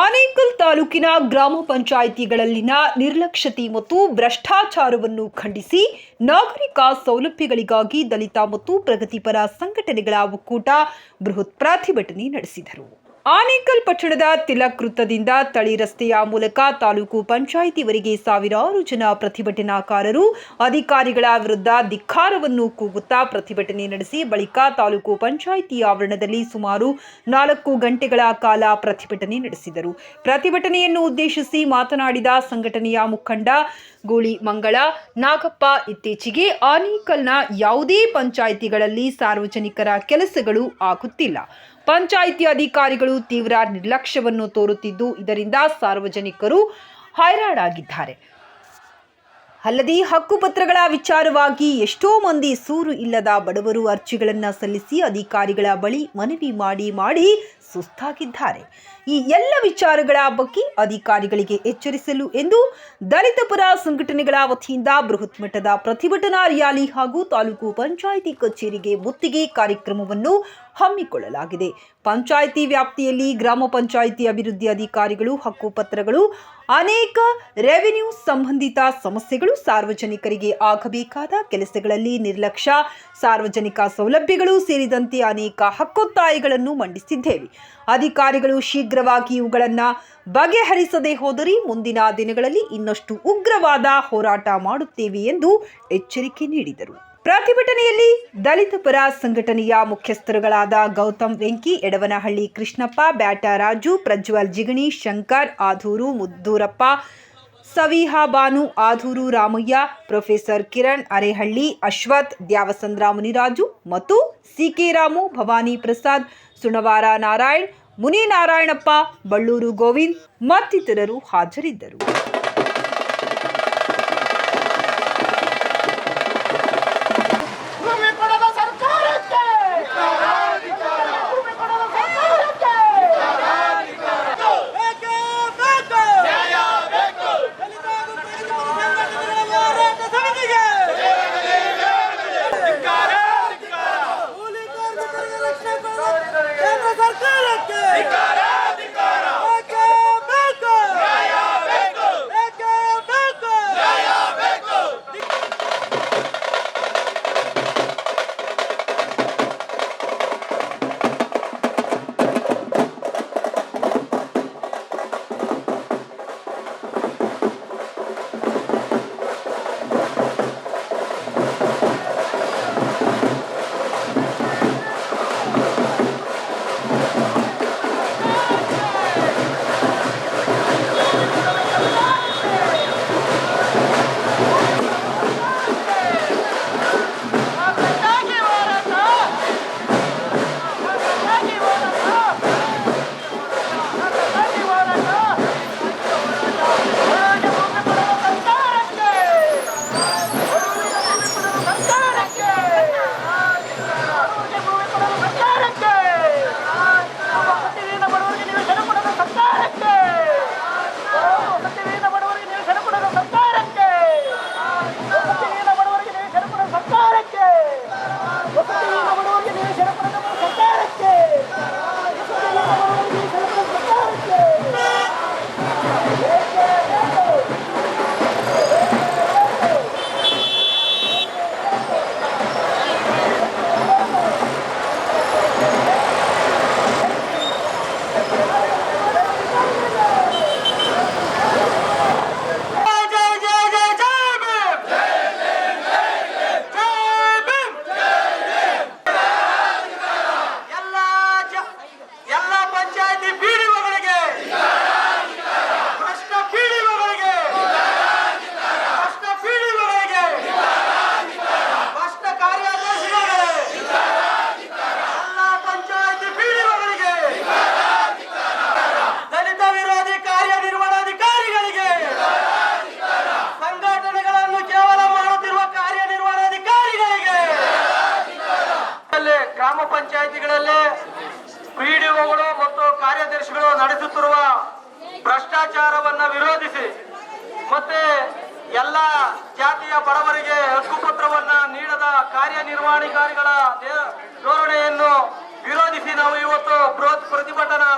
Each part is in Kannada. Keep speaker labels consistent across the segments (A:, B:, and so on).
A: ಆನೇಕಲ್ ತಾಲೂಕಿನ ಗ್ರಾಮ ಪಂಚಾಯಿತಿಗಳಲ್ಲಿನ ನಿರ್ಲಕ್ಷ್ಯತೆ ಮತ್ತು ಭ್ರಷ್ಟಾಚಾರವನ್ನು ಖಂಡಿಸಿ ನಾಗರಿಕ ಸೌಲಭ್ಯಗಳಿಗಾಗಿ ದಲಿತ ಮತ್ತು ಪ್ರಗತಿಪರ ಸಂಘಟನೆಗಳ ಒಕ್ಕೂಟ ಬೃಹತ್ ಪ್ರತಿಭಟನೆ ನಡೆಸಿದರು. ಆನೇಕಲ್ ಪಟ್ಟಣದ ತಿಲಕ್ ವೃತ್ತದಿಂದ ತಳಿ ರಸ್ತೆಯ ಮೂಲಕ ತಾಲೂಕು ಪಂಚಾಯಿತಿವರೆಗೆ ಸಾವಿರಾರು ಜನ ಪ್ರತಿಭಟನಾಕಾರರು ಅಧಿಕಾರಿಗಳ ವಿರುದ್ಧ ಧಿಕ್ಕಾರವನ್ನು ಕೂಗುತ್ತಾ ಪ್ರತಿಭಟನೆ ನಡೆಸಿ ಬಳಿಕ ತಾಲೂಕು ಪಂಚಾಯಿತಿ ಆವರಣದಲ್ಲಿ ಸುಮಾರು ನಾಲ್ಕು ಗಂಟೆಗಳ ಕಾಲ ಪ್ರತಿಭಟನೆ ನಡೆಸಿದರು. ಪ್ರತಿಭಟನೆಯನ್ನು ಉದ್ದೇಶಿಸಿ ಮಾತನಾಡಿದ ಸಂಘಟನೆಯ ಮುಖಂಡ ಗೂಳಿ ಮಂಗಳ, ನಾಗಪ್ಪ ಇತ್ತೀಚೆಗೆ ಆನೇಕಲ್ನ ಯಾವುದೇ ಪಂಚಾಯಿತಿಗಳಲ್ಲಿ ಸಾರ್ವಜನಿಕರ ಕೆಲಸಗಳು ಆಗುತ್ತಿಲ್ಲ. ಪಂಚಾಯಿತಿ ಅಧಿಕಾರಿಗಳು ತೀವ್ರ ನಿರ್ಲಕ್ಷ್ಯವನ್ನು ತೋರುತ್ತಿದ್ದು, ಇದರಿಂದ ಸಾರ್ವಜನಿಕರು ಹೈರಾಣಾಗಿದ್ದಾರೆ. ಅಲ್ಲದೆ ಹಕ್ಕುಪತ್ರಗಳ ವಿಚಾರವಾಗಿ ಎಷ್ಟೋ ಮಂದಿ ಸೂರು ಇಲ್ಲದ ಬಡವರು ಅರ್ಜಿಗಳನ್ನು ಸಲ್ಲಿಸಿ ಅಧಿಕಾರಿಗಳ ಬಳಿ ಮನವಿ ಮಾಡಿ ಮಾಡಿ ಸುಸ್ತಾಗಿದ್ದಾರೆ. ಈ ಎಲ್ಲ ವಿಚಾರಗಳ ಬಗ್ಗೆ ಅಧಿಕಾರಿಗಳಿಗೆ ಎಚ್ಚರಿಸಲು ಎಂದು ದಲಿತ ಪರ ಸಂಘಟನೆಗಳ ವತಿಯಿಂದ ಬೃಹತ್ ಮಟ್ಟದ ಪ್ರತಿಭಟನಾ ರ್ಯಾಲಿ ಹಾಗೂ ತಾಲೂಕು ಪಂಚಾಯಿತಿ ಕಚೇರಿಗೆ ಮುತ್ತಿಗೆ ಕಾರ್ಯಕ್ರಮವನ್ನು ಹಮ್ಮಿಕೊಳ್ಳಲಾಗಿದೆ. ಪಂಚಾಯಿತಿ ವ್ಯಾಪ್ತಿಯಲ್ಲಿ ಗ್ರಾಮ ಪಂಚಾಯಿತಿ ಅಭಿವೃದ್ಧಿ ಅಧಿಕಾರಿಗಳು, ಹಕ್ಕುಪತ್ರಗಳು, ಅನೇಕ ರೆವಿನ್ಯೂ ಸಂಬಂಧಿತ ಸಮಸ್ಯೆಗಳು ಸಾರ್ವಜನಿಕರಿಗೆ ಆಗಬೇಕಾದ ಕೆಲಸಗಳಲ್ಲಿ ನಿರ್ಲಕ್ಷ್ಯ, ಸಾರ್ವಜನಿಕ ಸೌಲಭ್ಯಗಳು ಸೇರಿದಂತೆ ಅನೇಕ ಹಕ್ಕೊತ್ತಾಯಗಳನ್ನು ಮಂಡಿಸಿದ್ದೇವೆ. ಅಧಿಕಾರಿಗಳು ಶೀಘ್ರವಾಗಿ ಇವುಗಳನ್ನು ಬಗೆಹರಿಸದೆ ಹೋದರೆ ಮುಂದಿನ ದಿನಗಳಲ್ಲಿ ಇನ್ನಷ್ಟು ಉಗ್ರವಾದ ಹೋರಾಟ ಮಾಡುತ್ತೇವೆ ಎಂದು ಎಚ್ಚರಿಕೆ ನೀಡಿದರು. ಪ್ರತಿಭಟನೆಯಲ್ಲಿ ದಲಿತ ಪರ ಸಂಘಟನೆಯ ಮುಖ್ಯಸ್ಥರುಗಳಾದ ಗೌತಮ್ ವೆಂಕಿ, ಎಡವನಹಳ್ಳಿ ಕೃಷ್ಣಪ್ಪ, ಬ್ಯಾಟರಾಜು, ಪ್ರಜ್ವಲ್ ಜಿಗಣಿ, ಶಂಕರ್, ಆಧೂರು, ಮುದ್ದೂರಪ್ಪ, ಸವಿಹಾ ಬಾನು, ಆಧೂರು ರಾಮಯ್ಯ, ಪ್ರೊಫೆಸರ್ ಕಿರಣ್ ಅರೆಹಳ್ಳಿ, ಅಶ್ವಥ್, ದ್ಯಾವಸಂದ್ರ ಮುನಿರಾಜು ಮತ್ತು ಸಿಕೆ ರಾಮು, ಭವಾನಿ ಪ್ರಸಾದ್, ಸುಣವಾರ ನಾರಾಯಣ್, ಮುನಿನಾರಾಯಣಪ್ಪ, ಬಳ್ಳೂರು ಗೋವಿಂದ್ ಮತ್ತಿತರರು ಹಾಜರಿದ್ದರು.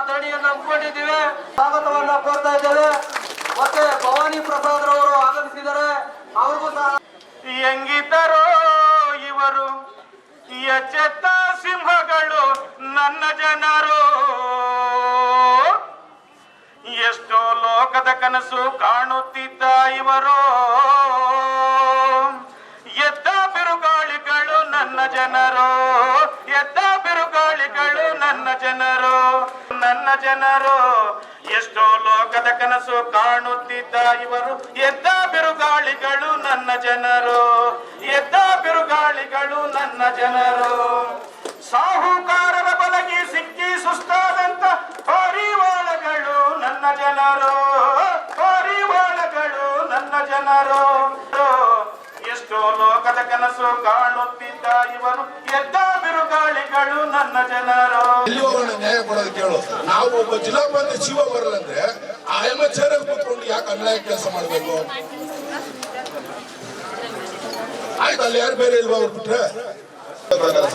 B: ಧರಣಿಯನ್ನು
C: ಹಮ್ಮಿಕೊಂಡಿದ್ದೇವೆ ಸ್ವಾಗತವನ್ನ ಕೋರ್ತಾ ಇದ್ದೇವೆ. ಮತ್ತೆ ಭವಾನಿ ಪ್ರಸಾದ್ ರವರು ಆಗಮಿಸಿದ್ದಾರೆ. ಅವ್ರಿಗೂ ಸಹ
D: ಹೆಂಗಿದ್ದರೋ ಇವರು? ಎಚ್ಚೆತ್ತ ಸಿಂಹಗಳು ನನ್ನ ಜನರು. ಎಷ್ಟೋ ಲೋಕದ ಕನಸು ಕಾಣುತ್ತಿದ್ದ ಇವರು. ಜನರು, ಎದ್ದ ಬಿರುಗಾಳಿಗಳು ನನ್ನ ಜನರು ನನ್ನ ಜನರು. ಎಷ್ಟೋ ಲೋಕದ ಕನಸು ಕಾಣುತ್ತಿದ್ದ ಇವರು, ಎದ್ದ ಬಿರುಗಾಳಿಗಳು ನನ್ನ ಜನರು. ಎದ್ದ ಬಿರುಗಾಳಿಗಳು ನನ್ನ ಜನರು. ಸಾಹುಕಾರರ ಬಲಗಿ ಸಿಕ್ಕಿ ಸುಸ್ತಾದಂತ ಪರಿವಾಳಗಳು ನನ್ನ ಜನರು. ಪರಿವಾಳಗಳು ನನ್ನ ಜನರು. ಎಷ್ಟೋ ಲೋಕದ ಕನಸು ಕಾಣುತ್ತಿದ್ದ ಇವನು ಎದ್ದ ಬಿರುಗಾಳಿಗಳು ನನ್ನ ಜನರು.
E: ಎಲ್ಲಿ ಹೋಗೋಣ ನ್ಯಾಯ ಕೊಡೋದು ಕೇಳು. ನಾವು ಒಬ್ಬ ಜಿಲ್ಲಾ ಬಂದು ಶಿವ ಬರಲಂದ್ರೆ ಆ ಎಮ್ಮ ಚೇರಲ್ಲಿ ಕೂತ್ಕೊಂಡು ಯಾಕೆ ಅನ್ಯಾಯ ಕೆಲಸ ಮಾಡಬೇಕು? ಆಯ್ತು ಅಲ್ಲಿ ಯಾರು ಬೇರೆ ಇಲ್ವಾ ಅವ್ರು ಬಿಟ್ರೆ?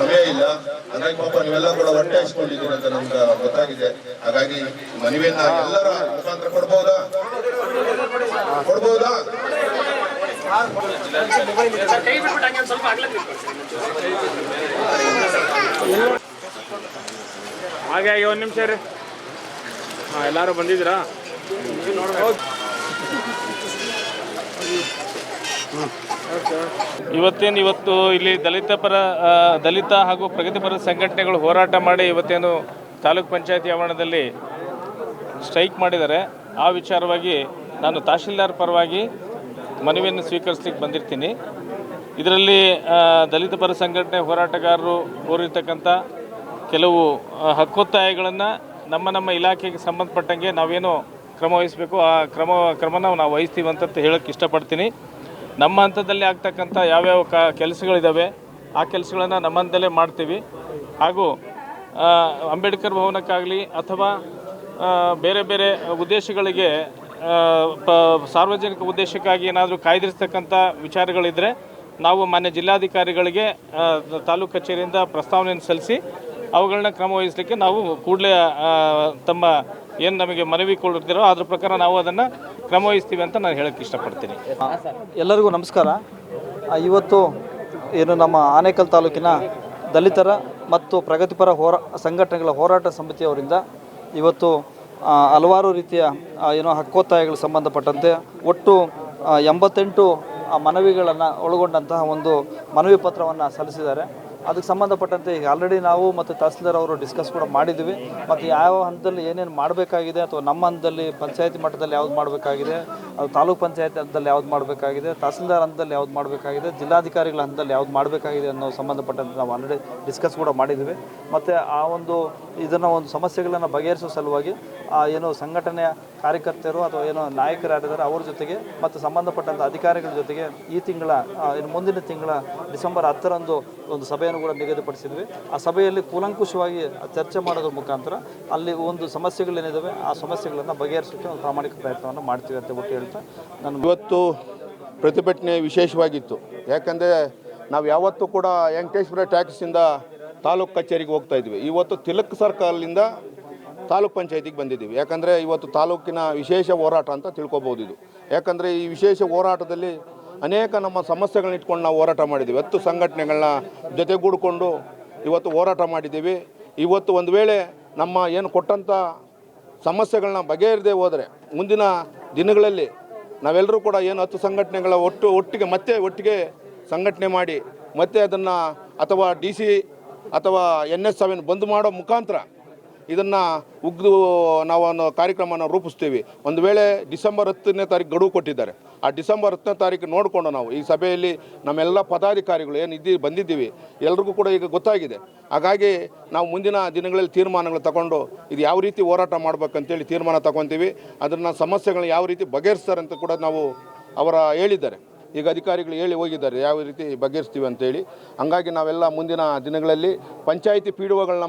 F: ಸಮಯ ಇಲ್ಲ. ಹಾಗಾಗಿ ಪಾಪ ನೀವೆಲ್ಲ ಕೂಡ ಹೊಟ್ಟೆ ಹಚ್ಕೊಂಡಿದ್ದೀರಿ ಅಂತ ನಮ್ಗೆ ಗೊತ್ತಾಗಿದೆ. ಹಾಗಾಗಿ ಮನವಿಯನ್ನ ಎಲ್ಲರ ಮುಖಾಂತರ ಕೊಡ್ಬೋದಾ? ಕೊಡ್ಬೋದಾ?
G: ಹಾಗೆ ಹಾಗೆ ಒಂದು ನಿಮಿಷ ರೀ ಹಾಂ, ಎಲ್ಲರೂ ಬಂದಿದ್ದೀರಾ? ಇವತ್ತೇನು ಇವತ್ತು ಇಲ್ಲಿ ದಲಿತ ಪರ ದಲಿತ ಹಾಗೂ ಪ್ರಗತಿಪರ ಸಂಘಟನೆಗಳು ಹೋರಾಟ ಮಾಡಿ ಇವತ್ತೇನು ತಾಲೂಕ್ ಪಂಚಾಯತಿ ಆವರಣದಲ್ಲಿ ಸ್ಟ್ರೈಕ್ ಮಾಡಿದ್ದಾರೆ. ಆ ವಿಚಾರವಾಗಿ ನಾನು ತಹಶೀಲ್ದಾರ್ ಪರವಾಗಿ ಮನವಿಯನ್ನು ಸ್ವೀಕರಿಸ್ಲಿಕ್ಕೆ ಬಂದಿರ್ತೀನಿ. ಇದರಲ್ಲಿ ದಲಿತ ಪರ ಸಂಘಟನೆ ಹೋರಾಟಗಾರರು ಕೋರಿರ್ತಕ್ಕಂಥ ಕೆಲವು ಹಕ್ಕೊತ್ತಾಯಗಳನ್ನು ನಮ್ಮ ನಮ್ಮ ಇಲಾಖೆಗೆ ಸಂಬಂಧಪಟ್ಟಂಗೆ ನಾವೇನು ಕ್ರಮ ವಹಿಸಬೇಕು, ಆ ಕ್ರಮ, ಕ್ರಮನ ನಾವು ವಹಿಸ್ತೀವಿ ಅಂತ ಹೇಳೋಕ್ಕೆ ಇಷ್ಟಪಡ್ತೀನಿ. ನಮ್ಮ ಹಂತದಲ್ಲಿ ಆಗ್ತಕ್ಕಂಥ ಯಾವ್ಯಾವ ಕ ಕೆಲಸಗಳಿದ್ದಾವೆ ಆ ಕೆಲಸಗಳನ್ನು ನಮ್ಮ ಹಂತದಲ್ಲೇ ಮಾಡ್ತೀವಿ. ಹಾಗೂ ಅಂಬೇಡ್ಕರ್ ಭವನಕ್ಕಾಗಲಿ ಅಥವಾ ಬೇರೆ ಬೇರೆ ಉದ್ದೇಶಗಳಿಗೆ ಸಾರ್ವಜನಿಕ ಉದ್ದೇಶಕ್ಕಾಗಿ ಏನಾದರೂ ಕಾಯ್ದಿರಿಸ್ತಕ್ಕಂಥ ವಿಚಾರಗಳಿದ್ದರೆ ನಾವು ಮಾನ್ಯ ಜಿಲ್ಲಾಧಿಕಾರಿಗಳಿಗೆ ತಾಲೂಕು ಕಚೇರಿಯಿಂದ ಪ್ರಸ್ತಾವನೆಯನ್ನು ಸಲ್ಲಿಸಿ ಅವುಗಳನ್ನ ಕ್ರಮ ವಹಿಸಲಿಕ್ಕೆ ನಾವು ಕೂಡಲೇ ತಮ್ಮ ಏನು ನಮಗೆ ಮನವಿ ಕೊಡ್ತಿರೋ ಅದ್ರ ಪ್ರಕಾರ ನಾವು ಅದನ್ನು ಕ್ರಮವಹಿಸ್ತೀವಿ ಅಂತ ನಾನು ಹೇಳಕ್ಕೆ ಇಷ್ಟಪಡ್ತೀನಿ.
H: ಎಲ್ಲರಿಗೂ ನಮಸ್ಕಾರ. ಇವತ್ತು ಏನು ನಮ್ಮ ಆನೇಕಲ್ ತಾಲೂಕಿನ ದಲಿತರ ಮತ್ತು ಪ್ರಗತಿಪರ ಹೋರಾ, ಸಂಘಟನೆಗಳ ಹೋರಾಟ ಸಮಿತಿಯವರಿಂದ ಇವತ್ತು ಹಲವಾರು ರೀತಿಯ ಏನೋ ಹಕ್ಕೊತ್ತಾಯಗಳು ಸಂಬಂಧಪಟ್ಟಂತೆ ಒಟ್ಟು ಎಂಬತ್ತೆಂಟು ಮನವಿಗಳನ್ನು ಒಳಗೊಂಡಂತಹ ಒಂದು ಮನವಿ ಪತ್ರವನ್ನು ಸಲ್ಲಿಸಿದ್ದಾರೆ. ಅದಕ್ಕೆ ಸಂಬಂಧಪಟ್ಟಂತೆ ಈಗ ಆಲ್ರೆಡಿ ನಾವು ಮತ್ತು ತಹಸೀಲ್ದಾರ್ ಅವರು ಡಿಸ್ಕಸ್ ಕೂಡ ಮಾಡಿದ್ದೀವಿ ಮತ್ತು ಯಾವ ಹಂತದಲ್ಲಿ ಏನೇನು ಮಾಡಬೇಕಾಗಿದೆ ಅಥವಾ ನಮ್ಮ ಹಂತದಲ್ಲಿ ಪಂಚಾಯತಿ ಮಟ್ಟದಲ್ಲಿ ಯಾವ್ದು ಮಾಡಬೇಕಾಗಿದೆ, ಅದು ತಾಲೂಕು ಪಂಚಾಯತ್ ಹಂತದಲ್ಲಿ ಯಾವ್ದು ಮಾಡಬೇಕಾಗಿದೆ, ತಹಸೀಲ್ದಾರ್ ಹಂತದಲ್ಲಿ ಯಾವ್ದು ಮಾಡಬೇಕಾಗಿದೆ, ಜಿಲ್ಲಾಧಿಕಾರಿಗಳ ಹಂತದಲ್ಲಿ ಯಾವ್ದು ಮಾಡಬೇಕಾಗಿದೆ ಅನ್ನೋ ಸಂಬಂಧಪಟ್ಟಂತೆ ನಾವು ಆಲ್ರೆಡಿ ಡಿಸ್ಕಸ್ ಕೂಡ ಮಾಡಿದ್ದೀವಿ ಮತ್ತು ಆ ಒಂದು ಇದನ್ನು ಒಂದು ಸಮಸ್ಯೆಗಳನ್ನು ಬಗೆಹರಿಸೋ ಸಲುವಾಗಿ, ಆ ಏನು ಸಂಘಟನೆಯ ಕಾರ್ಯಕರ್ತರು ಅಥವಾ ಏನೋ ನಾಯಕರಾಗಿದ್ದಾರೆ ಅವ್ರ ಜೊತೆಗೆ ಮತ್ತು ಸಂಬಂಧಪಟ್ಟಂಥ ಅಧಿಕಾರಿಗಳ ಜೊತೆಗೆ ಈ ತಿಂಗಳ ಇನ್ನು ಮುಂದಿನ ತಿಂಗಳ ಡಿಸೆಂಬರ್ ಹತ್ತರಂದು ಒಂದು ಸಭೆಯನ್ನು ಕೂಡ ನಿಗದಿಪಡಿಸಿದ್ವಿ. ಆ ಸಭೆಯಲ್ಲಿ ಕೂಲಂಕುಷವಾಗಿ ಚರ್ಚೆ ಮಾಡೋದ್ರ ಮುಖಾಂತರ ಅಲ್ಲಿ ಒಂದು ಸಮಸ್ಯೆಗಳೇನಿದ್ದಾವೆ ಆ ಸಮಸ್ಯೆಗಳನ್ನು ಬಗೆಹರಿಸೋಕ್ಕೆ ಒಂದು ಪ್ರಾಮಾಣಿಕ ಪ್ರಯತ್ನವನ್ನು ಮಾಡ್ತೀವಿ ಅಂತ ಬಿಟ್ಟು ಹೇಳ್ತಾ ನಾನು
F: ಇವತ್ತು ಪ್ರತಿಭಟನೆ ವಿಶೇಷವಾಗಿತ್ತು. ಯಾಕಂದರೆ ನಾವು ಯಾವತ್ತೂ ಕೂಡ ವೆಂಕಟೇಶ್ವರ ಟ್ಯಾಕ್ಸಿಂದ ತಾಲೂಕು ಕಚೇರಿಗೆ ಹೋಗ್ತಾ ಇದ್ವಿ. ಇವತ್ತು ತಿಲಕ್ ಸರ್ಕಾರದಿಂದ ತಾಲೂಕ್ ಪಂಚಾಯತಿಗೆ ಬಂದಿದ್ದೀವಿ. ಯಾಕಂದರೆ ಇವತ್ತು ತಾಲೂಕಿನ ವಿಶೇಷ ಹೋರಾಟ ಅಂತ ತಿಳ್ಕೊಬೋದು ಇದು. ಯಾಕಂದರೆ ಈ ವಿಶೇಷ ಹೋರಾಟದಲ್ಲಿ ಅನೇಕ ನಮ್ಮ ಸಮಸ್ಯೆಗಳನ್ನ ಇಟ್ಕೊಂಡು ನಾವು ಹೋರಾಟ ಮಾಡಿದ್ದೀವಿ. ಹತ್ತು ಸಂಘಟನೆಗಳನ್ನ ಜೊತೆಗೂಡಿಕೊಂಡು ಇವತ್ತು ಹೋರಾಟ ಮಾಡಿದ್ದೀವಿ. ಇವತ್ತು ಒಂದು ವೇಳೆ ನಮ್ಮ ಏನು ಕೊಟ್ಟಂಥ ಸಮಸ್ಯೆಗಳನ್ನ ಬಗೆಹರಿದೇ ಹೋದರೆ, ಮುಂದಿನ ದಿನಗಳಲ್ಲಿ ನಾವೆಲ್ಲರೂ ಕೂಡ ಏನು ಹತ್ತು ಸಂಘಟನೆಗಳ ಒಟ್ಟು ಒಟ್ಟಿಗೆ ಮತ್ತೆ ಒಟ್ಟಿಗೆ ಸಂಘಟನೆ ಮಾಡಿ, ಮತ್ತೆ ಅದನ್ನು ಅಥವಾ ಡಿ ಸಿ ಅಥವಾ ಎನ್ ಎಸ್ ಸೆವೆನ್ ಬಂದ್ ಮಾಡೋ ಮುಖಾಂತರ ಇದನ್ನು ಉಗ್ದು ನಾವು ಕಾರ್ಯಕ್ರಮನ ರೂಪಿಸ್ತೀವಿ. ಒಂದು ವೇಳೆ ಡಿಸೆಂಬರ್ ಹತ್ತನೇ ತಾರೀಕು ಗಡುವು ಕೊಟ್ಟಿದ್ದಾರೆ. ಆ ಡಿಸೆಂಬರ್ ಹತ್ತನೇ ತಾರೀಕು ನೋಡಿಕೊಂಡು ನಾವು. ಈ ಸಭೆಯಲ್ಲಿ ನಮ್ಮೆಲ್ಲ ಪದಾಧಿಕಾರಿಗಳು ಏನು ಇದ್ದೀವಿ ಬಂದಿದ್ದೀವಿ. ಎಲ್ರಿಗೂ ಕೂಡ ಈಗ ಗೊತ್ತಾಗಿದೆ. ಹಾಗಾಗಿ ನಾವು ಮುಂದಿನ ದಿನಗಳಲ್ಲಿ ತೀರ್ಮಾನಗಳು ತಗೊಂಡು ಇದು ಯಾವ ರೀತಿ ಹೋರಾಟ ಮಾಡಬೇಕಂತೇಳಿ ತೀರ್ಮಾನ ತಗೊತೀವಿ. ಅದನ್ನು ಸಮಸ್ಯೆಗಳನ್ನ ಯಾವ ರೀತಿ ಬಗೆಹರಿಸ್ತಾರೆ ಅಂತ ಕೂಡ ನಾವು ಅವರ ಹೇಳಿದ್ದಾರೆ. ಈಗ ಅಧಿಕಾರಿಗಳು ಹೇಳಿ ಹೋಗಿದ್ದಾರೆ, ಯಾವ ರೀತಿ ಬಗೆಹರಿಸ್ತೀವಿ ಅಂತೇಳಿ. ಹಂಗಾಗಿ ನಾವೆಲ್ಲ ಮುಂದಿನ ದಿನಗಳಲ್ಲಿ ಪಂಚಾಯಿತಿ ಪಿ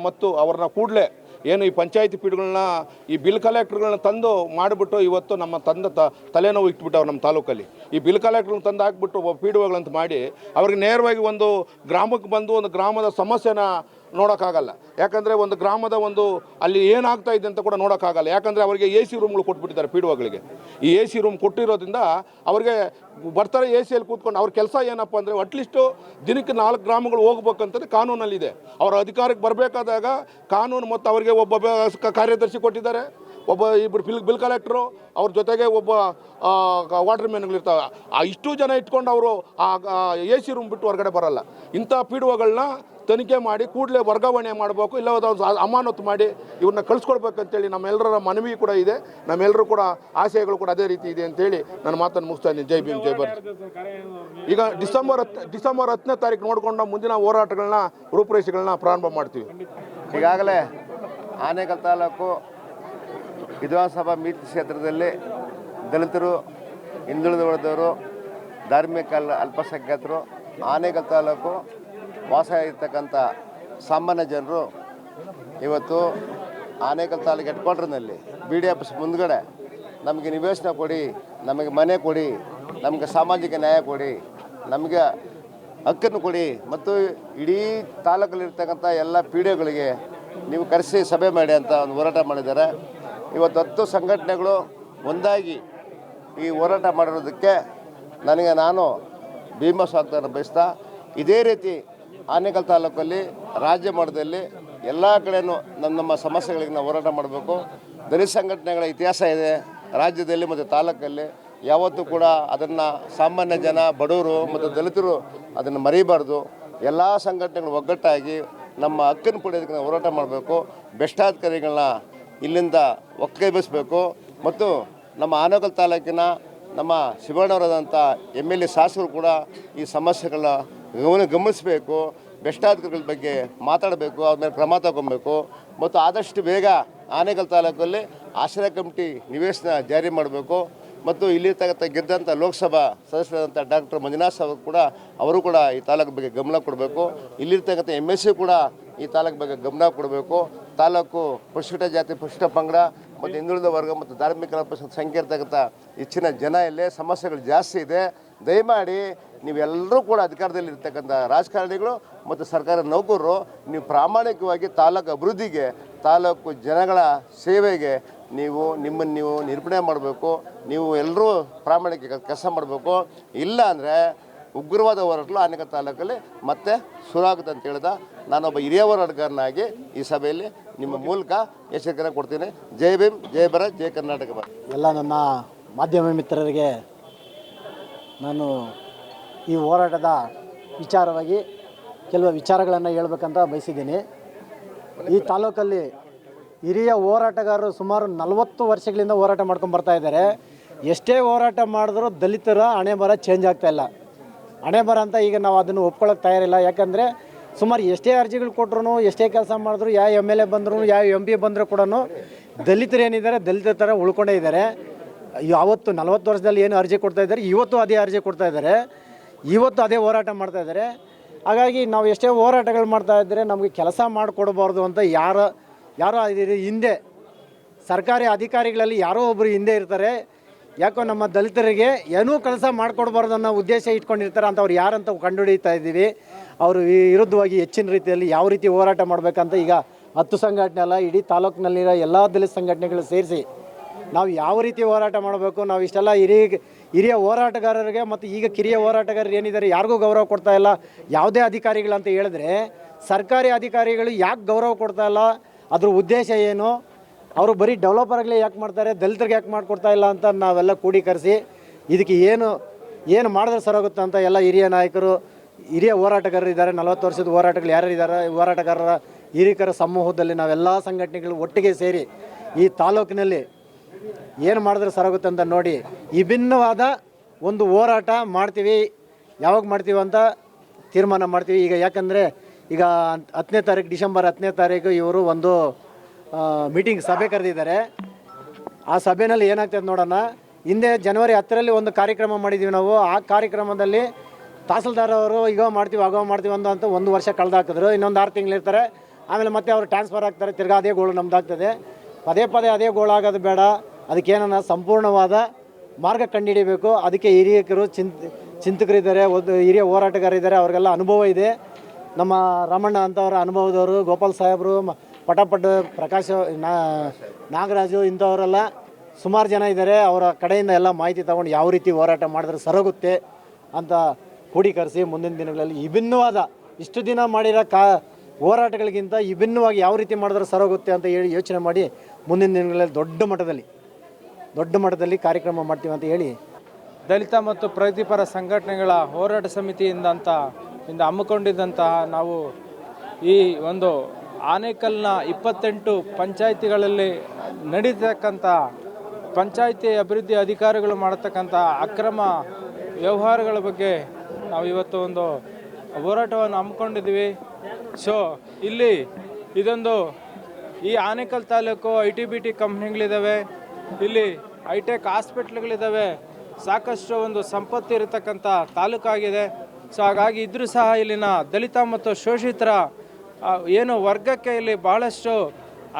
F: ಮತ್ತು ಅವ್ರನ್ನ ಕೂಡಲೇ ಏನು ಈ ಪಂಚಾಯಿತಿ ಪೀಠಗಳನ್ನ, ಈ ಬಿಲ್ ಕಲೆಕ್ಟರ್ಗಳನ್ನ ತಂದು ಮಾಡಿಬಿಟ್ಟು ಇವತ್ತು ನಮ್ಮ ತಂದ ತ, ತಲೆನೋವು ಇಟ್ಬಿಟ್ಟವ್ರು ನಮ್ಮ ತಾಲೂಕಲ್ಲಿ. ಈ ಬಿಲ್ ಕಲೆಕ್ಟರ್ಗಳನ್ನ ತಂದು ಹಾಕ್ಬಿಟ್ಟು ಪಿ ಡಿ ಮಾಡಿ, ಅವ್ರಿಗೆ ನೇರವಾಗಿ ಒಂದು ಗ್ರಾಮಕ್ಕೆ ಬಂದು ಒಂದು ಗ್ರಾಮದ ಸಮಸ್ಯೆನ ನೋಡೋಕ್ಕಾಗಲ್ಲ. ಯಾಕಂದರೆ ಒಂದು ಗ್ರಾಮದ ಒಂದು ಅಲ್ಲಿ ಏನಾಗ್ತಾ ಇದೆ ಅಂತ ಕೂಡ ನೋಡೋಕ್ಕಾಗಲ್ಲ. ಯಾಕಂದರೆ ಅವರಿಗೆ ಎ ಸಿ ರೂಮ್ಗಳು ಕೊಟ್ಬಿಟ್ಟಿದ್ದಾರೆ ಪೀಡುವಗಳಿಗೆ. ಈ ಎ ಸಿ ರೂಮ್ ಕೊಟ್ಟಿರೋದ್ರಿಂದ ಅವ್ರಿಗೆ ಬರ್ತಾರೆ ಎ ಸಿಯಲ್ಲಿ ಕೂತ್ಕೊಂಡು ಅವ್ರ ಕೆಲಸ ಏನಪ್ಪ ಅಂದರೆ ಅಟ್ಲೀಸ್ಟು ದಿನಕ್ಕೆ ನಾಲ್ಕು ಗ್ರಾಮಗಳು ಹೋಗ್ಬೇಕಂತಂದ್ರೆ ಕಾನೂನಲ್ಲಿದೆ. ಅವರ ಅಧಿಕಾರಕ್ಕೆ ಬರಬೇಕಾದಾಗ ಕಾನೂನು ಮತ್ತು ಅವರಿಗೆ ಒಬ್ಬ ಕಾರ್ಯದರ್ಶಿ ಕೊಟ್ಟಿದ್ದಾರೆ. ಒಬ್ಬ ಇಬ್ಬರು ಬಿಲ್ ಬಿಲ್ ಕಲೆಕ್ಟ್ರು ಅವ್ರ ಜೊತೆಗೆ ಒಬ್ಬ ವಾಟರ್ ಮ್ಯಾನ್ಗಳಿರ್ತಾವೆ ಆ, ಇಷ್ಟು ಜನ ಇಟ್ಕೊಂಡು ಅವರು ಆ ಎ ಸಿ ರೂಮ್ ಬಿಟ್ಟು ಹೊರಗಡೆ ಬರಲ್ಲ. ಇಂಥ ಪೀಡುವಗಳನ್ನ ತನಿಖೆ ಮಾಡಿ ಕೂಡಲೇ ವರ್ಗಾವಣೆ ಮಾಡಬೇಕು, ಇಲ್ಲ ಅಮಾನತು ಮಾಡಿ ಇವ್ರನ್ನ ಕಳಿಸ್ಕೊಡ್ಬೇಕಂತೇಳಿ ನಮ್ಮೆಲ್ಲರ ಮನವಿ ಕೂಡ ಇದೆ. ನಮ್ಮೆಲ್ಲರೂ ಕೂಡ ಆಶಯಗಳು ಕೂಡ ಅದೇ ರೀತಿ ಇದೆ ಅಂತೇಳಿ ನನ್ನ ಮಾತನ್ನು ಮುಗಿಸ್ತಾ ಇದ್ದೀನಿ. ಜೈ ಭೀಮ್, ಜೈ ಈಗ ಡಿಸೆಂಬರ್ ಹತ್ತು ಡಿಸೆಂಬರ್ ಹತ್ತನೇ ತಾರೀಕು ನೋಡಿಕೊಂಡು ಮುಂದಿನ ಹೋರಾಟಗಳನ್ನ, ರೂಪುರೇಷೆಗಳನ್ನ ಪ್ರಾರಂಭ ಮಾಡ್ತೀವಿ.
I: ಈಗಾಗಲೇ ಆನೇಕಲ್ ತಾಲೂಕು ವಿಧಾನಸಭಾ ಮೀಟ್ ಕ್ಷೇತ್ರದಲ್ಲಿ ದಲಿತರು ಹಿಂದುಳಿದ ವರ್ಗದವರು ಧಾರ್ಮಿಕ ಅಲ್- ಅಲ್ಪಸಂಖ್ಯಾತರು, ಆನೇಕಲ್ ತಾಲೂಕು ವಾಸ ಆಗಿರ್ತಕ್ಕಂಥ ಸಾಮಾನ್ಯ ಜನರು ಇವತ್ತು ಆನೇಕಲ್ ತಾಲೂಕು ಹೆಡ್ ಕ್ವಾರ್ಟರ್ನಲ್ಲಿ ಬಿ ಡಿ ಆಫೀಸ್ ಮುಂದ್ಗಡೆ ನಮಗೆ ನಿವೇಶನ ಕೊಡಿ, ನಮಗೆ ಮನೆ ಕೊಡಿ, ನಮಗೆ ಸಾಮಾಜಿಕ ನ್ಯಾಯ ಕೊಡಿ, ನಮಗೆ ಹಕ್ಕನ್ನು ಕೊಡಿ ಮತ್ತು ಇಡೀ ತಾಲೂಕಲ್ಲಿರ್ತಕ್ಕಂಥ ಎಲ್ಲ ಪಿ ಡಿಒಗಳಿಗೆ ನೀವು ಕರೆಸಿ ಸಭೆ ಮಾಡಿ ಅಂತ ಒಂದು ಹೋರಾಟ ಮಾಡಿದ್ದಾರೆ. ಇವತ್ತು ಹತ್ತು ಸಂಘಟನೆಗಳು ಒಂದಾಗಿ ಈ ಹೋರಾಟ ಮಾಡಿರೋದಕ್ಕೆ ನನಗೆ ನಾನು ಭೀಮ ಸ್ವಾಗತವನ್ನು ಬಯಸ್ತಾ ಇದೇ ರೀತಿ ಆನೇಕಲ್ ತಾಲೂಕಲ್ಲಿ ರಾಜ್ಯ ಮಟ್ಟದಲ್ಲಿ ಎಲ್ಲ ಕಡೆಯೂ ನಮ್ಮ ನಮ್ಮ ಸಮಸ್ಯೆಗಳಿಗೆ ನಾವು ಹೋರಾಟ ಮಾಡಬೇಕು. ದಲಿತ ಸಂಘಟನೆಗಳ ಇತಿಹಾಸ ಇದೆ. ರಾಜ್ಯದಲ್ಲಿ ಮತ್ತು ತಾಲೂಕಲ್ಲಿ ಯಾವತ್ತೂ ಕೂಡ ಅದನ್ನು ಸಾಮಾನ್ಯ ಜನ, ಬಡವರು ಮತ್ತು ದಲಿತರು ಅದನ್ನು ಮರೀಬಾರ್ದು. ಎಲ್ಲ ಸಂಘಟನೆಗಳು ಒಗ್ಗಟ್ಟಾಗಿ ನಮ್ಮ ಹಕ್ಕನ್ನು ಪಡೆಯೋದಕ್ಕೆ ನಾವು ಹೋರಾಟ ಮಾಡಬೇಕು. ಭ್ರಷ್ಟಾಧಿಕಾರಿಗಳನ್ನ ಇಲ್ಲಿಂದ ಒಕ್ಕೈಬಿಸಬೇಕು ಮತ್ತು ನಮ್ಮ ಆನೇಕಲ್ ತಾಲೂಕಿನ ನಮ್ಮ ಶಿವಣ್ಣವರಾದಂಥ ಎಂ ಎಲ್ ಎ ಶಾಸಕರು ಕೂಡ ಈ ಸಮಸ್ಯೆಗಳನ್ನ ಗಮನ ಗಮನಿಸಬೇಕು, ಭ್ರಷ್ಟಾಧಿಕಾರಿಗಳ ಬಗ್ಗೆ ಮಾತಾಡಬೇಕು, ಅವ್ರ ಮೇಲೆ ಕ್ರಮ ತಗೊಬೇಕು ಮತ್ತು ಆದಷ್ಟು ಬೇಗ ಆನೆಗಲ್ ತಾಲೂಕಲ್ಲಿ ಆಶ್ರಯ ಕಮಿಟಿ ನಿವೇಶನ ಜಾರಿ ಮಾಡಬೇಕು ಮತ್ತು ಇಲ್ಲಿರ್ತಕ್ಕಂಥ ಗೆದ್ದಂಥ ಲೋಕಸಭಾ ಸದಸ್ಯರಾದಂಥ ಡಾಕ್ಟರ್ ಮಂಜುನಾಥ್ ಅವರು ಕೂಡ ಅವರು ಕೂಡ ಈ ತಾಲೂಕು ಬಗ್ಗೆ ಗಮನ ಕೊಡಬೇಕು. ಇಲ್ಲಿರ್ತಕ್ಕಂಥ ಎಂ ಎಸ್ ಸಿ ಕೂಡ ಈ ತಾಲೂಕು ಬಗ್ಗೆ ಗಮನ ಕೊಡಬೇಕು. ತಾಲೂಕು ಪರಿಶಿಷ್ಟ ಜಾತಿ ಪರಿಶಿಷ್ಟ ಪಂಗಡ ಮತ್ತು ಹಿಂದುಳಿದ ವರ್ಗ ಮತ್ತು ಧಾರ್ಮಿಕ ಅಲ್ಪಸಂಖ್ಯಾತ ಸಂಖ್ಯೆ ಇರ್ತಕ್ಕಂಥ ಹೆಚ್ಚಿನ ಜನ ಇಲ್ಲೇ ಸಮಸ್ಯೆಗಳು ಜಾಸ್ತಿ ಇದೆ. ದಯಮಾಡಿ ನೀವೆಲ್ಲರೂ ಕೂಡ ಅಧಿಕಾರದಲ್ಲಿ ಇರ್ತಕ್ಕಂಥ ರಾಜಕಾರಣಿಗಳು ಮತ್ತು ಸರ್ಕಾರ ನೌಕರರು, ನೀವು ಪ್ರಾಮಾಣಿಕವಾಗಿ ತಾಲೂಕು ಅಭಿವೃದ್ಧಿಗೆ, ತಾಲೂಕು ಜನಗಳ ಸೇವೆಗೆ ನೀವು ನಿಮ್ಮನ್ನು ನೀವು ನಿರೂಪಣೆ ಮಾಡಬೇಕು, ನೀವು ಎಲ್ಲರೂ ಪ್ರಾಮಾಣಿಕ ಕೆಲಸ ಮಾಡಬೇಕು. ಇಲ್ಲ ಅಂದರೆ ಉಗ್ರವಾದ ಹೋರಾಟಗಳು ಅನೇಕ ತಾಲೂಕಲ್ಲಿ ಮತ್ತೆ ಶುರು ಆಗುತ್ತೆ ಅಂತ ಹೇಳ್ದ ನಾನೊಬ್ಬ ಹಿರಿಯ ಹೋರಾಟಗಾರನಾಗಿ ಈ ಸಭೆಯಲ್ಲಿ ನಿಮ್ಮ ಮೂಲಕ ಎಚ್ಚರಿಕೆ ಕೊಡ್ತೀನಿ. ಜೈ ಭೀಮ್, ಜೈ ಭಾರತ್, ಜೈ ಕರ್ನಾಟಕ
J: ಎಲ್ಲ ನನ್ನ ಮಾಧ್ಯಮ ಮಿತ್ರರಿಗೆ ನಾನು ಈ ಹೋರಾಟದ ವಿಚಾರವಾಗಿ ಕೆಲವು ವಿಚಾರಗಳನ್ನು ಹೇಳ್ಬೇಕಂತ ಬಯಸಿದ್ದೀನಿ. ಈ ತಾಲೂಕಲ್ಲಿ ಹಿರಿಯ ಹೋರಾಟಗಾರರು ಸುಮಾರು ನಲವತ್ತು ವರ್ಷಗಳಿಂದ ಹೋರಾಟ ಮಾಡ್ಕೊಂಡು ಬರ್ತಾ ಇದ್ದಾರೆ. ಎಷ್ಟೇ ಹೋರಾಟ ಮಾಡಿದ್ರೂ ದಲಿತರ ಹಣೆ ಬರ ಚೇಂಜ್ ಆಗ್ತಾ ಇಲ್ಲ. ಹಣೆ ಬರ ಅಂತ ಈಗ ನಾವು ಅದನ್ನು ಒಪ್ಕೊಳ್ಳೋಕೆ ತಯಾರಿಲ್ಲ. ಯಾಕಂದರೆ ಸುಮಾರು ಎಷ್ಟೇ ಅರ್ಜಿಗಳು ಕೊಟ್ಟರು ಎಷ್ಟೇ ಕೆಲಸ ಮಾಡಿದ್ರು, ಯಾವ ಎಂ ಎಲ್ ಎ ಬಂದರು ಯಾವ ಎಂ ಪಿ ಬಂದರೂ ಕೂಡ ದಲಿತರು ಏನಿದ್ದಾರೆ, ದಲಿತರ ಥರ ಉಳ್ಕೊಂಡೇ ಇದ್ದಾರೆ. ಯಾವತ್ತು ನಲವತ್ತು ವರ್ಷದಲ್ಲಿ ಏನು ಅರ್ಜಿ ಕೊಡ್ತಾ ಇದ್ದಾರೆ, ಇವತ್ತು ಅದೇ ಅರ್ಜಿ ಕೊಡ್ತಾ ಇದ್ದಾರೆ. ಇವತ್ತು ಅದೇ ಹೋರಾಟ ಮಾಡ್ತಾ ಇದ್ದಾರೆ. ಹಾಗಾಗಿ ನಾವು ಎಷ್ಟೇ ಹೋರಾಟಗಳು ಮಾಡ್ತಾ ಇದ್ದರೆ ನಮಗೆ ಕೆಲಸ ಮಾಡಿಕೊಡ್ಬಾರ್ದು ಅಂತ ಯಾರ, ಯಾರೋ ಹಿಂದೆ, ಸರ್ಕಾರಿ ಅಧಿಕಾರಿಗಳಲ್ಲಿ ಯಾರೋ ಒಬ್ಬರು ಹಿಂದೆ ಇರ್ತಾರೆ. ಯಾಕೋ ನಮ್ಮ ದಲಿತರಿಗೆ ಏನೂ ಕೆಲಸ ಮಾಡಿಕೊಡ್ಬಾರ್ದು ಅನ್ನೋ ಉದ್ದೇಶ ಇಟ್ಕೊಂಡಿರ್ತಾರೆ ಅಂತ ಅವ್ರು ಯಾರಂತ ಕಂಡುಹಿಡಿತಾ ಇದ್ದೀವಿ. ಅವರು ವಿರುದ್ಧವಾಗಿ ಹೆಚ್ಚಿನ ರೀತಿಯಲ್ಲಿ ಯಾವ ರೀತಿ ಹೋರಾಟ ಮಾಡಬೇಕಂತ ಈಗ ಹತ್ತು ಸಂಘಟನೆ ಅಲ್ಲ, ಇಡೀ ತಾಲೂಕಿನಲ್ಲಿರೋ ಎಲ್ಲ ದಲಿತ ಸಂಘಟನೆಗಳು ಸೇರಿಸಿ ನಾವು ಯಾವ ರೀತಿ ಹೋರಾಟ ಮಾಡಬೇಕು, ನಾವು ಇಷ್ಟೆಲ್ಲ ಹಿರಿಯ ಹಿರಿಯ ಹೋರಾಟಗಾರರಿಗೆ ಮತ್ತು ಈಗ ಕಿರಿಯ ಹೋರಾಟಗಾರರು ಏನಿದ್ದಾರೆ ಯಾರಿಗೂ ಗೌರವ ಕೊಡ್ತಾ ಇಲ್ಲ, ಯಾವುದೇ ಅಧಿಕಾರಿಗಳಂತ ಹೇಳಿದ್ರೆ ಸರ್ಕಾರಿ ಅಧಿಕಾರಿಗಳು ಯಾಕೆ ಗೌರವ ಕೊಡ್ತಾ ಇಲ್ಲ, ಅದ್ರ ಉದ್ದೇಶ ಏನು, ಅವರು ಬರೀ ಡೆವಲಪರ್ಗಳೇ ಯಾಕೆ ಮಾಡ್ತಾರೆ, ದಲಿತರಿಗೆ ಯಾಕೆ ಮಾಡಿಕೊಡ್ತಾ ಇಲ್ಲ ಅಂತ ನಾವೆಲ್ಲ ಕೂಡೀಕರಿಸಿ ಇದಕ್ಕೆ ಏನು ಏನು ಮಾಡಿದ್ರೆ ಸರೋಗುತ್ತೆ ಅಂತ ಎಲ್ಲ ಹಿರಿಯ ನಾಯಕರು ಹಿರಿಯ ಹೋರಾಟಗಾರರು ಇದ್ದಾರೆ, ನಲವತ್ತು ವರ್ಷದ ಹೋರಾಟಗಳು ಯಾರು ಇದ್ದಾರೆ ಹೋರಾಟಗಾರರ ಹಿರಿಕರ ಸಮೂಹದಲ್ಲಿ ನಾವೆಲ್ಲ ಸಂಘಟನೆಗಳು ಒಟ್ಟಿಗೆ ಸೇರಿ ಈ ತಾಲೂಕಿನಲ್ಲಿ ಏನು ಮಾಡಿದ್ರೆ ಸರಾಗುತ್ತೆ ಅಂತ ನೋಡಿ ವಿಭಿನ್ನವಾದ ಒಂದು ಹೋರಾಟ ಮಾಡ್ತೀವಿ. ಯಾವಾಗ ಮಾಡ್ತೀವಿ ಅಂತ ತೀರ್ಮಾನ ಮಾಡ್ತೀವಿ. ಈಗ ಯಾಕಂದರೆ ಈಗ ಹತ್ತನೇ ತಾರೀಕು, ಡಿಸೆಂಬರ್ ಹತ್ತನೇ ತಾರೀಕು ಇವರು ಒಂದು ಮೀಟಿಂಗ್ ಸಭೆ ಕರೆದಿದ್ದಾರೆ. ಆ ಸಭೆಯಲ್ಲಿ ಏನಾಗ್ತದೆ ನೋಡೋಣ. ಹಿಂದೆ ಜನವರಿ ಹತ್ತರಲ್ಲಿ ಒಂದು ಕಾರ್ಯಕ್ರಮ ಮಾಡಿದ್ದೀವಿ ನಾವು. ಆ ಕಾರ್ಯಕ್ರಮದಲ್ಲಿ ತಹಸೀಲ್ದಾರ್ ಅವರು ಈಗ ಮಾಡ್ತೀವಿ ಆಗೋ ಮಾಡ್ತೀವಿ ಅಂತ ಅಂತ ಒಂದು ವರ್ಷ ಕಳೆದಾಕಿದ್ರು ಇನ್ನೊಂದು ಆರು ತಿಂಗಳು ಇರ್ತಾರೆ. ಆಮೇಲೆ ಮತ್ತೆ ಅವರು ಟ್ರಾನ್ಸ್ಫರ್ ಆಗ್ತಾರೆ. ತಿರ್ಗಾ ಅದೇ ಗೋಳು ನಮ್ದಾಗ್ತದೆ. ಪದೇ ಪದೇ ಅದೇ ಗೋಳಾಗೋದು ಬೇಡ. ಅದಕ್ಕೇನ ಸಂಪೂರ್ಣವಾದ ಮಾರ್ಗ ಕಂಡುಹಿಡಿಬೇಕು ಅದಕ್ಕೆ ಹಿರಿಯಕರು, ಚಿಂತ ಚಿಂತಕರಿದ್ದಾರೆ ಒಂದು, ಹಿರಿಯ ಹೋರಾಟಗಾರರಿದ್ದಾರೆ ಅವ್ರಿಗೆಲ್ಲ ಅನುಭವ ಇದೆ. ನಮ್ಮ ರಾಮಣ್ಣ ಅಂತವರ ಅನುಭವದವರು, ಗೋಪಾಲ್ ಸಾಹೇಬರು ಪಟಪಟ್, ಪ್ರಕಾಶ್ ನಾಗರಾಜು ಇಂಥವರೆಲ್ಲ ಸುಮಾರು ಜನ ಇದ್ದಾರೆ. ಅವರ ಕಡೆಯಿಂದ ಎಲ್ಲ ಮಾಹಿತಿ ತಗೊಂಡು ಯಾವ ರೀತಿ ಹೋರಾಟ ಮಾಡಿದ್ರೆ ಸರೋಗುತ್ತೆ ಅಂತ ಕ್ರೋಢೀಕರಿಸಿ ಮುಂದಿನ ದಿನಗಳಲ್ಲಿ ವಿಭಿನ್ನವಾದ, ಇಷ್ಟು ದಿನ ಮಾಡಿರೋ ಕಾ, ಹೋರಾಟಗಳಿಗಿಂತ ವಿಭಿನ್ನವಾಗಿ ಯಾವ ರೀತಿ ಮಾಡಿದ್ರೆ ಸರೋಗುತ್ತೆ ಅಂತ ಹೇಳಿ ಯೋಚನೆ ಮಾಡಿ ಮುಂದಿನ ದಿನಗಳಲ್ಲಿ ದೊಡ್ಡ ಮಟ್ಟದಲ್ಲಿ ದೊಡ್ಡ ಮಟ್ಟದಲ್ಲಿ ಕಾರ್ಯಕ್ರಮ ಮಾಡ್ತೀವಿ ಅಂತ ಹೇಳಿ.
K: ದಲಿತ ಮತ್ತು ಪ್ರಗತಿಪರ ಸಂಘಟನೆಗಳ ಹೋರಾಟ ಸಮಿತಿಯಿಂದ ಅಂತ ಇಂದ ಹಮ್ಮಿಕೊಂಡಿದ್ದಂತಹ ನಾವು ಈ ಒಂದು ಆನೇಕಲ್ನ ಇಪ್ಪತ್ತೆಂಟು ಪಂಚಾಯಿತಿಗಳಲ್ಲಿ ನಡೀತಕ್ಕಂಥ ಪಂಚಾಯಿತಿ ಅಭಿವೃದ್ಧಿ ಅಧಿಕಾರಿಗಳು ಮಾಡತಕ್ಕಂಥ ಅಕ್ರಮ ವ್ಯವಹಾರಗಳ ಬಗ್ಗೆ ನಾವು ಇವತ್ತು ಒಂದು ಹೋರಾಟವನ್ನು ಹಮ್ಮಿಕೊಂಡಿದ್ದೀವಿ. ಸೊ ಇಲ್ಲಿ ಇದೊಂದು ಈ Anekal taluk I T B T ಕಂಪ್ನಿಗಳಿದ್ದಾವೆ. ಇಲ್ಲಿ ಹೈಟೆಕ್ ಹಾಸ್ಪಿಟ್ಲ್ಗಳಿದ್ದಾವೆ. ಸಾಕಷ್ಟು ಒಂದು ಸಂಪತ್ತು ಇರತಕ್ಕಂಥ ತಾಲೂಕಾಗಿದೆ ಸೊ ಹಾಗಾಗಿ ಇದ್ರೂ ಸಹ ಇಲ್ಲಿನ ದಲಿತ ಮತ್ತು ಶೋಷಿತರ ಏನು ವರ್ಗಕ್ಕೆ ಇಲ್ಲಿ ಬಹಳಷ್ಟು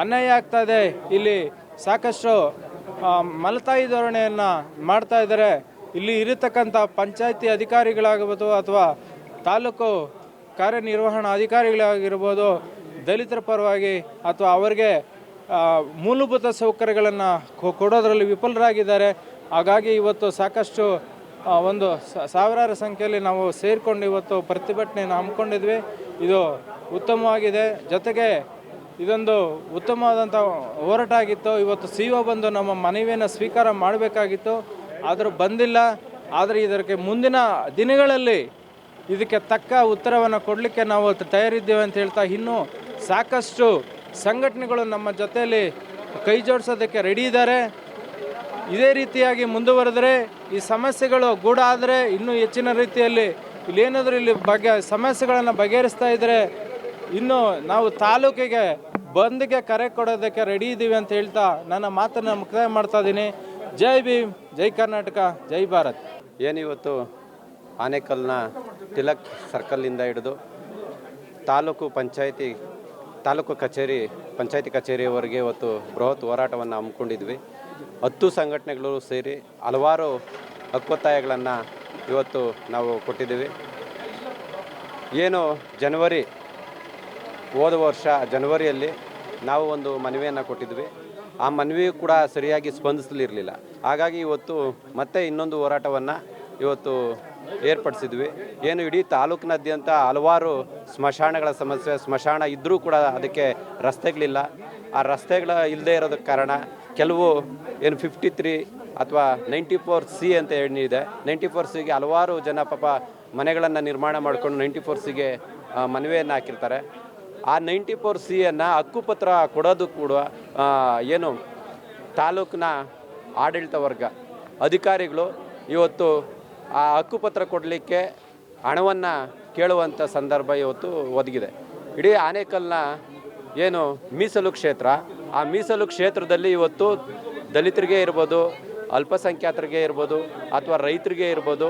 K: ಅನ್ಯಾಯ ಆಗ್ತಾ ಇದೆ. ಇಲ್ಲಿ ಸಾಕಷ್ಟು ಮಲತಾಯಿ ಧೋರಣೆಯನ್ನು ಮಾಡ್ತಾ ಇದ್ದಾರೆ. ಇಲ್ಲಿ ಇರತಕ್ಕಂಥ ಪಂಚಾಯತಿ ಅಧಿಕಾರಿಗಳಾಗಬಹುದು ಅಥವಾ ತಾಲೂಕು ಕಾರ್ಯನಿರ್ವಹಣಾ ಅಧಿಕಾರಿಗಳಾಗಿರ್ಬೋದು ದಲಿತರ ಪರವಾಗಿ ಅಥವಾ ಅವರಿಗೆ ಮೂಲಭೂತ ಸೌಕರ್ಯಗಳನ್ನು ಕೊಡೋದರಲ್ಲಿ ವಿಫಲರಾಗಿದ್ದಾರೆ. ಹಾಗಾಗಿ ಇವತ್ತು ಸಾಕಷ್ಟು ಒಂದು ಸಾವಿರಾರು ಸಂಖ್ಯೆಯಲ್ಲಿ ನಾವು ಸೇರಿಕೊಂಡು ಇವತ್ತು ಪ್ರತಿಭಟನೆಯನ್ನು ಹಮ್ಮಿಕೊಂಡಿದ್ವಿ. ಇದು ಉತ್ತಮವಾಗಿದೆ. ಜೊತೆಗೆ ಇದೊಂದು ಉತ್ತಮವಾದಂಥ ಹೋರಾಟ ಆಗಿತ್ತು. ಇವತ್ತು ಸಿ ಒ ಬಂದು ನಮ್ಮ ಮನವಿಯನ್ನು ಸ್ವೀಕಾರ ಮಾಡಬೇಕಾಗಿತ್ತು. ಆದರೂ ಬಂದಿಲ್ಲ. ಆದರೆ ಇದಕ್ಕೆ ಮುಂದಿನ ದಿನಗಳಲ್ಲಿ ಇದಕ್ಕೆ ತಕ್ಕ ಉತ್ತರವನ್ನು ಕೊಡಲಿಕ್ಕೆ ನಾವು ತಯಾರಿದ್ದೇವೆ ಅಂತ ಹೇಳ್ತಾ ಇನ್ನೂ ಸಾಕಷ್ಟು ಸಂಘಟನೆಗಳು ನಮ್ಮ ಜೊತೆಯಲ್ಲಿ ಕೈ ಜೋಡಿಸೋದಕ್ಕೆ ರೆಡಿ ಇದ್ದಾರೆ. ಇದೇ ರೀತಿಯಾಗಿ ಮುಂದುವರೆದರೆ ಈ ಸಮಸ್ಯೆಗಳು ಗೂಡ ಆದರೆ ಇನ್ನೂ ಹೆಚ್ಚಿನ ರೀತಿಯಲ್ಲಿ ಇಲ್ಲೇನಾದರೂ ಇಲ್ಲಿ ಬಗೆ ಸಮಸ್ಯೆಗಳನ್ನು ಬಗೆಹರಿಸ್ತಾ ಇದ್ದರೆ ಇನ್ನು ನಾವು ತಾಲೂಕಿಗೆ ಬಂದ್ಗೆ ಕರೆ ಕೊಡೋದಕ್ಕೆ ರೆಡಿ ಇದ್ದೀವಿ ಅಂತ ಹೇಳ್ತಾ ನನ್ನ ಮಾತನ್ನು ಮುಕ್ತಾಯ ಮಾಡ್ತಾ ಇದ್ದೀನಿ. ಜೈ ಭೀಮ್, ಜೈ ಕರ್ನಾಟಕ, ಜೈ ಭಾರತ್.
L: ಏನಿವತ್ತು ಆನೇಕಲ್ನ ತಿಲಕ್ ಸರ್ಕಲ್ನಿಂದ ಹಿಡಿದು ತಾಲೂಕು ಪಂಚಾಯಿತಿ, ತಾಲೂಕು ಕಚೇರಿ, ಪಂಚಾಯಿತಿ ಕಚೇರಿಯವರೆಗೆ ಇವತ್ತು ಬೃಹತ್ ಹೋರಾಟವನ್ನು ಹಮ್ಮಿಕೊಂಡಿದ್ವಿ. ಹತ್ತು ಸಂಘಟನೆಗಳು ಸೇರಿ ಹಲವಾರು ಹಕ್ಕೊತ್ತಾಯಗಳನ್ನು ಇವತ್ತು ನಾವು ಕೊಟ್ಟಿದ್ದೀವಿ. ಏನು ಜನವರಿ, ಹೋದ ವರ್ಷ ಜನವರಿಯಲ್ಲಿ ನಾವು ಒಂದು ಮನವಿಯನ್ನು ಕೊಟ್ಟಿದ್ವಿ. ಆ ಮನವಿ ಕೂಡ ಸರಿಯಾಗಿ ಸ್ಪಂದಿಸಲಿರಲಿಲ್ಲ. ಹಾಗಾಗಿ ಇವತ್ತು ಮತ್ತೆ ಇನ್ನೊಂದು ಹೋರಾಟವನ್ನು ಇವತ್ತು ಏರ್ಪಡಿಸಿದ್ವಿ. ಏನು ಇಡೀ ತಾಲೂಕಿನಾದ್ಯಂತ ಹಲವಾರು ಸ್ಮಶಾನಗಳ ಸಮಸ್ಯೆ, ಸ್ಮಶಾನ ಇದ್ದರೂ ಕೂಡ ಅದಕ್ಕೆ ರಸ್ತೆಗಳಿಲ್ಲ. ಆ ರಸ್ತೆಗಳ ಇಲ್ಲದೆ ಇರೋದಕ್ಕೆ ಕಾರಣ ಕೆಲವು ಏನು ಫಿಫ್ಟಿ ತ್ರೀ ಅಥವಾ ನೈಂಟಿ ಫೋರ್ ಸಿ ಅಂತ ಹೇಳಿದೆ ನೈಂಟಿ ಫೋರ್ ಸಿಗೆ ಹಲವಾರು ಜನ ಪಾಪ ಮನೆಗಳನ್ನು ನಿರ್ಮಾಣ ಮಾಡಿಕೊಂಡು ನೈಂಟಿ ಫೋರ್ ಸಿಗೆ ಮನವಿಯನ್ನು ಹಾಕಿರ್ತಾರೆ. ಆ ನೈಂಟಿ ಫೋರ್ ಸಿಯನ್ನು ಹಕ್ಕುಪತ್ರ ಕೊಡೋದು ಕೂಡ ಏನು ತಾಲೂಕಿನ ಆಡಳಿತ ವರ್ಗ, ಅಧಿಕಾರಿಗಳು ಇವತ್ತು ಆ ಹಕ್ಕುಪತ್ರ ಕೊಡಲಿಕ್ಕೆ ಹಣವನ್ನು ಕೇಳುವಂಥ ಸಂದರ್ಭ ಇವತ್ತು ಒದಗಿದೆ. ಇಡೀ ಆನೇಕಲ್ನ ಏನು ಮೀಸಲು ಕ್ಷೇತ್ರ, ಆ ಮೀಸಲು ಕ್ಷೇತ್ರದಲ್ಲಿ ಇವತ್ತು ದಲಿತರಿಗೆ ಇರ್ಬೋದು, ಅಲ್ಪಸಂಖ್ಯಾತರಿಗೆ ಇರ್ಬೋದು, ಅಥವಾ ರೈತರಿಗೆ ಇರ್ಬೋದು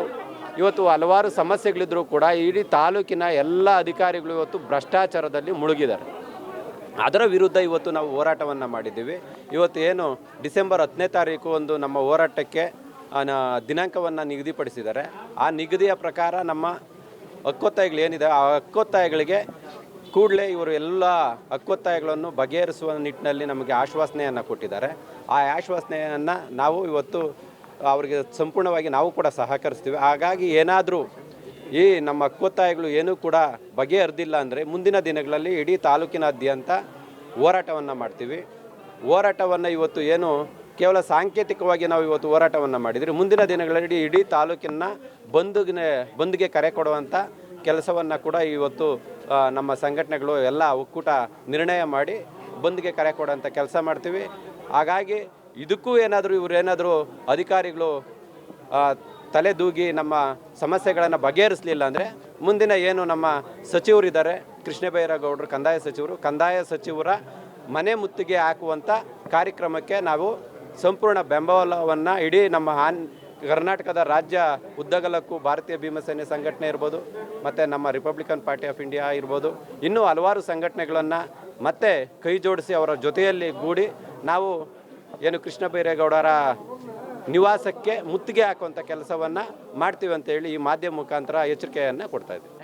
L: ಇವತ್ತು ಹಲವಾರು ಸಮಸ್ಯೆಗಳಿದ್ರೂ ಕೂಡ ಇಡೀ ತಾಲೂಕಿನ ಎಲ್ಲ ಅಧಿಕಾರಿಗಳು ಇವತ್ತು ಭ್ರಷ್ಟಾಚಾರದಲ್ಲಿ ಮುಳುಗಿದ್ದಾರೆ. ಅದರ ವಿರುದ್ಧ ಇವತ್ತು ನಾವು ಹೋರಾಟವನ್ನು ಮಾಡಿದ್ದೀವಿ. ಇವತ್ತು ಏನು ಡಿಸೆಂಬರ್ ಹತ್ತನೇ ತಾರೀಕು ಒಂದು ನಮ್ಮ ಹೋರಾಟಕ್ಕೆ ದಿನಾಂಕವನ್ನು ನಿಗದಿಪಡಿಸಿದ್ದಾರೆ. ಆ ನಿಗದಿಯ ಪ್ರಕಾರ ನಮ್ಮ ಹಕ್ಕೊತ್ತಾಯಗಳೇನಿದೆ ಆ ಹಕ್ಕೊತ್ತಾಯಗಳಿಗೆ ಕೂಡಲೇ ಇವರು ಎಲ್ಲ ಹಕ್ಕೊತ್ತಾಯಗಳನ್ನು ಬಗೆಹರಿಸುವ ನಿಟ್ಟಿನಲ್ಲಿ ನಮಗೆ ಆಶ್ವಾಸನೆಯನ್ನು ಕೊಟ್ಟಿದ್ದಾರೆ. ಆ ಆಶ್ವಾಸನೆಯನ್ನು ನಾವು ಇವತ್ತು ಅವರಿಗೆ ಸಂಪೂರ್ಣವಾಗಿ ನಾವು ಕೂಡ ಸಹಕರಿಸ್ತೀವಿ. ಹಾಗಾಗಿ ಏನಾದರೂ ಈ ನಮ್ಮ ಹಕ್ಕೊತ್ತಾಯಗಳು ಏನೂ ಕೂಡ ಬಗೆಹರಿದಿಲ್ಲ ಅಂದರೆ ಮುಂದಿನ ದಿನಗಳಲ್ಲಿ ಇಡೀ ತಾಲೂಕಿನಾದ್ಯಂತ ಹೋರಾಟವನ್ನು ಮಾಡ್ತೀವಿ. ಹೋರಾಟವನ್ನು ಇವತ್ತು ಏನು ಕೇವಲ ಸಾಂಕೇತಿಕವಾಗಿ ನಾವು ಇವತ್ತು ಹೋರಾಟವನ್ನು ಮಾಡಿದರೆ. ಮುಂದಿನ ದಿನಗಳಲ್ಲಿ ಇಡೀ ತಾಲೂಕಿನ ಬಂದ್ಗೆ ಬಂದ್ಗೆ ಕರೆ ಕೊಡುವಂಥ ಕೆಲಸವನ್ನು ಕೂಡ ಇವತ್ತು ನಮ್ಮ ಸಂಘಟನೆಗಳು ಎಲ್ಲ ಒಕ್ಕೂಟ ನಿರ್ಣಯ ಮಾಡಿ ಬಂದ್ಗೆ ಕರೆ ಕೊಡುವಂಥ ಕೆಲಸ ಮಾಡ್ತೀವಿ. ಹಾಗಾಗಿ ಇದಕ್ಕೂ ಏನಾದರೂ ಇವರೇನಾದರೂ ಅಧಿಕಾರಿಗಳು ತಲೆದೂಗಿ ನಮ್ಮ ಸಮಸ್ಯೆಗಳನ್ನು ಬಗೆಹರಿಸಲಿಲ್ಲ ಅಂದರೆ ಮುಂದಿನ ಏನು ನಮ್ಮ ಸಚಿವರಿದ್ದಾರೆ ಕೃಷ್ಣ ಬೈರೇಗೌಡರು ಕಂದಾಯ ಸಚಿವರು, ಕಂದಾಯ ಸಚಿವರ ಮನೆ ಮುತ್ತಿಗೆ ಹಾಕುವಂಥ ಕಾರ್ಯಕ್ರಮಕ್ಕೆ ನಾವು ಸಂಪೂರ್ಣ ಬೆಂಬಲವನ್ನು ಇಡೀ ನಮ್ಮ ಆನ್, ಕರ್ನಾಟಕದ ರಾಜ್ಯ ಉದ್ದಗಲಕ್ಕೂ ಭಾರತೀಯ ಭೀಮಸೇನೆ ಸಂಘಟನೆ ಇರ್ಬೋದು, ಮತ್ತು ನಮ್ಮ ರಿಪಬ್ಲಿಕನ್ ಪಾರ್ಟಿ ಆಫ್ ಇಂಡಿಯಾ ಇರ್ಬೋದು, ಇನ್ನೂ ಹಲವಾರು ಸಂಘಟನೆಗಳನ್ನು ಮತ್ತೆ ಕೈ ಜೋಡಿಸಿ ಅವರ ಜೊತೆಯಲ್ಲಿ ಗೂಡಿ ನಾವು ಏನು ಕೃಷ್ಣ ಬೈರೇಗೌಡರ ನಿವಾಸಕ್ಕೆ ಮುತ್ತಿಗೆ ಹಾಕುವಂಥ ಕೆಲಸವನ್ನು ಮಾಡ್ತೀವಿ ಅಂತೇಳಿ ಈ ಮಾಧ್ಯಮ ಮುಖಾಂತರ ಎಚ್ಚರಿಕೆಯನ್ನು ಕೊಡ್ತಾ ಇದ್ದೀವಿ.